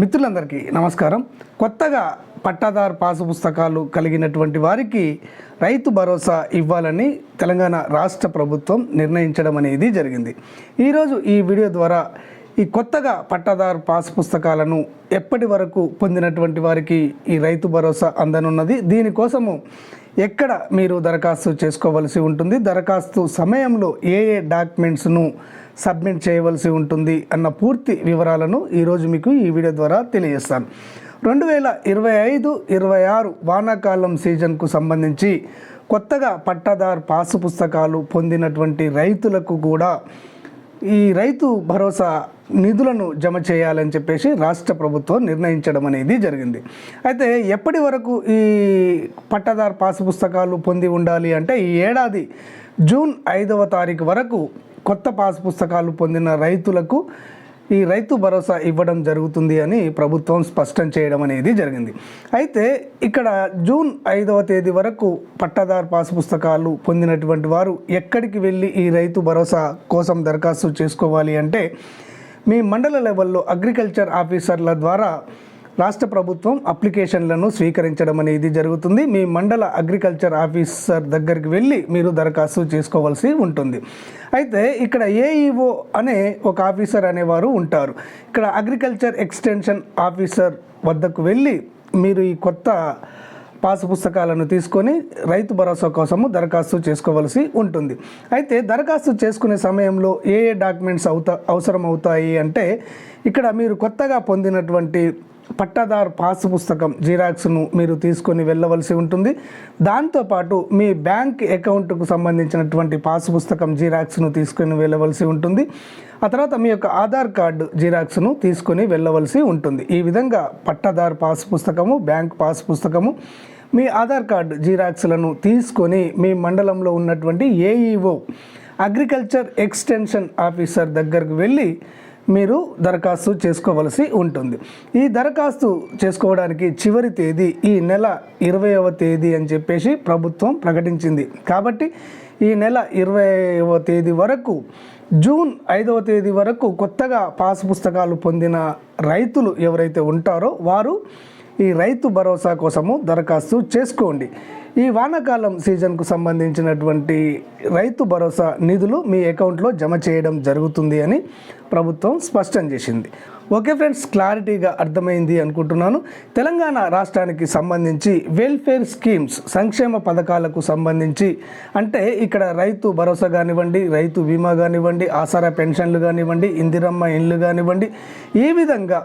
మిత్రులందరికీ నమస్కారం. కొత్తగా పట్టాదారు పాసు పుస్తకాలు కలిగినటువంటి వారికి రైతు భరోసా ఇవ్వాలని తెలంగాణ రాష్ట్ర ప్రభుత్వం నిర్ణయించడం అనేది జరిగింది. ఈరోజు ఈ వీడియో ద్వారా ఈ కొత్తగా పట్టాదారు పాస్ పుస్తకాలను ఎప్పటి వరకు పొందినటువంటి వారికి ఈ రైతు భరోసా అందనున్నది? దీనికోసము ఎక్కడ మీరు దరఖాస్తు చేసుకోవలసి ఉంటుంది? దరఖాస్తు సమయంలో ఏ ఏ డాక్యుమెంట్స్ను సబ్మిట్ చేయవలసి ఉంటుంది అన్న పూర్తి వివరాలను ఈరోజు మీకు ఈ వీడియో ద్వారా తెలియజేస్తాను. రెండు వేల ఇరవై ఐదు ఇరవై ఆరు వానాకాలం సీజన్కు సంబంధించి కొత్తగా పట్టాదారు పాసు పుస్తకాలు పొందినటువంటి రైతులకు కూడా ఈ రైతు భరోసా నిధులను జమ చేయాలని చెప్పేసి రాష్ట్ర ప్రభుత్వం నిర్ణయించడం అనేది జరిగింది. అయితే ఎప్పటి వరకు ఈ పట్టాదారు పాసు పుస్తకాలు పొంది ఉండాలి అంటే ఈ ఏడాది జూన్ ఐదవ తారీఖు వరకు కొత్త పాస్ పుస్తకాలు పొందిన రైతులకు ఈ రైతు భరోసా ఇవ్వడం జరుగుతుంది అని ప్రభుత్వం స్పష్టం చేయడం అనేది జరిగింది. అయితే ఇక్కడ జూన్ ఐదవ తేదీ వరకు పట్టాదారు పాస్ పుస్తకాలు పొందినటువంటి వారు ఎక్కడికి వెళ్ళి ఈ రైతు భరోసా కోసం దరఖాస్తు చేసుకోవాలి అంటే మీ మండల లెవెల్లో అగ్రికల్చర్ ఆఫీసర్ల ద్వారా రాష్ట్ర ప్రభుత్వం అప్లికేషన్లను స్వీకరించడం అనేది జరుగుతుంది. మీ మండల అగ్రికల్చర్ ఆఫీసర్ దగ్గరికి వెళ్ళి మీరు దరఖాస్తు చేసుకోవాల్సి ఉంటుంది. అయితే ఇక్కడ ఏఈఓ అనే ఒక ఆఫీసర్ అనేవారు ఉంటారు. ఇక్కడ అగ్రికల్చర్ ఎక్స్టెన్షన్ ఆఫీసర్ వద్దకు వెళ్ళి మీరు ఈ కొత్త పాసు పుస్తకాలను తీసుకొని రైతు భరోసా కోసము దరఖాస్తు చేసుకోవలసి ఉంటుంది. అయితే దరఖాస్తు చేసుకునే సమయంలో ఏ ఏ డాక్యుమెంట్స్ అవుతా అవసరం అవుతాయి అంటే ఇక్కడ మీరు కొత్తగా పొందినటువంటి పట్టాదారు పాసు పుస్తకం జిరాక్స్ను మీరు తీసుకొని వెళ్ళవలసి ఉంటుంది. దాంతోపాటు మీ బ్యాంక్ అకౌంట్కు సంబంధించినటువంటి పాసు పుస్తకం జిరాక్స్ను తీసుకొని వెళ్ళవలసి ఉంటుంది. ఆ తర్వాత మీ యొక్క ఆధార్ కార్డు జిరాక్స్ను తీసుకొని వెళ్ళవలసి ఉంటుంది. ఈ విధంగా పట్టాదారు పాస్ పుస్తకము బ్యాంక్ పాస్ పుస్తకము మీ ఆధార్ కార్డు జిరాక్స్లను తీసుకొని మీ మండలంలో ఉన్నటువంటి ఏఈఓ అగ్రికల్చర్ ఎక్స్టెన్షన్ ఆఫీసర్ దగ్గరకు వెళ్ళి మీరు దరఖాస్తు చేసుకోవలసి ఉంటుంది. ఈ దరఖాస్తు చేసుకోవడానికి చివరి తేదీ ఈ నెల ఇరవైవ తేదీ అని చెప్పేసి ప్రభుత్వం ప్రకటించింది. కాబట్టి ఈ నెల ఇరవైవ తేదీ వరకు జూన్ ఐదవ తేదీ వరకు కొత్తగా పాస్ పుస్తకాలు పొందిన రైతులు ఎవరైతే ఉంటారో వారు ఈ రైతు భరోసా కోసము దరఖాస్తు చేసుకోండి. ఈ వానాకాలం సీజన్కు సంబంధించినటువంటి రైతు భరోసా నిధులు మీ అకౌంట్లో జమ చేయడం జరుగుతుంది అని ప్రభుత్వం స్పష్టం చేసింది. ఓకే ఫ్రెండ్స్ క్లారిటీగా అర్థమైంది అనుకుంటున్నాను. తెలంగాణ రాష్ట్రానికి సంబంధించి వెల్ఫేర్ స్కీమ్స్ సంక్షేమ పథకాలకు సంబంధించి అంటే ఇక్కడ రైతు భరోసా కానివ్వండి రైతు బీమా కానివ్వండి ఆసరా పెన్షన్లు కానివ్వండి ఇందిరమ్మ ఇండ్లు కానివ్వండి ఈ విధంగా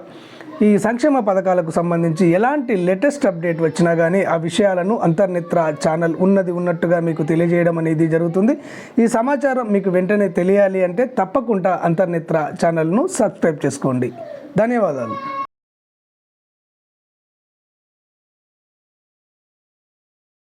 ఈ సంక్షేమ పథకాలకు సంబంధించి ఎలాంటి లేటెస్ట్ అప్డేట్ వచ్చినా కానీ ఆ విషయాలను అంతర్నిత్ర ఛానల్ ఉన్నది ఉన్నట్టుగా మీకు తెలియజేయడం అనేది జరుగుతుంది. ఈ సమాచారం మీకు వెంటనే తెలియాలి అంటే తప్పకుండా అంతర్నిత్ర ఛానల్ను సబ్స్క్రైబ్ చేసుకోండి. ధన్యవాదాలు.